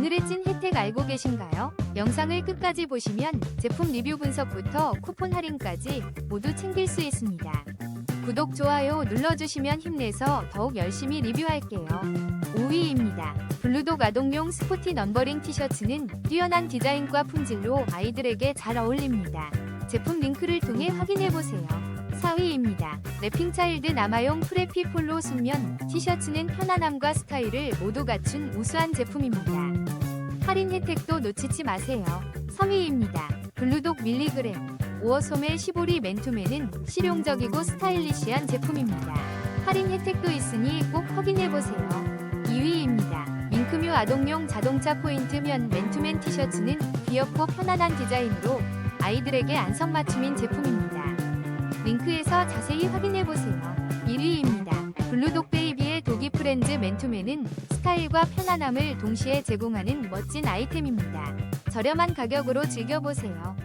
오늘의 찐 혜택 알고 계신가요? 영상을 끝까지 보시면 제품 리뷰 분석부터 쿠폰 할인까지 모두 챙길 수 있습니다. 구독, 좋아요 눌러주시면 힘내서 더욱 열심히 리뷰할게요. 5위입니다. 블루독 아동용 스포티 넘버링 티셔츠는 뛰어난 디자인과 품질로 아이들에게 잘 어울립니다. 제품 링크를 통해 확인해보세요. 4위입니다. 래핑차일드 남아용 프레피 폴로 순면 티셔츠는 편안함과 스타일을 모두 갖춘 우수한 제품입니다. 할인 혜택도 놓치지 마세요. 3위입니다. 블루독 밀리그램 5어 소매 15리 맨투맨은 실용적이고 스타일리시한 제품입니다. 할인 혜택도 있으니 꼭 확인해보세요. 2위입니다. 밍크뮤 아동용 자동차 포인트 면 맨투맨 티셔츠는 귀엽고 편안한 디자인으로 아이들에게 안성맞춤인 제품입니다. 링크에서 자세히 확인해보세요. 1위입니다. 블루독 베이비의 도기 프렌즈 맨투맨은 스타일과 편안함을 동시에 제공하는 멋진 아이템입니다. 저렴한 가격으로 즐겨보세요.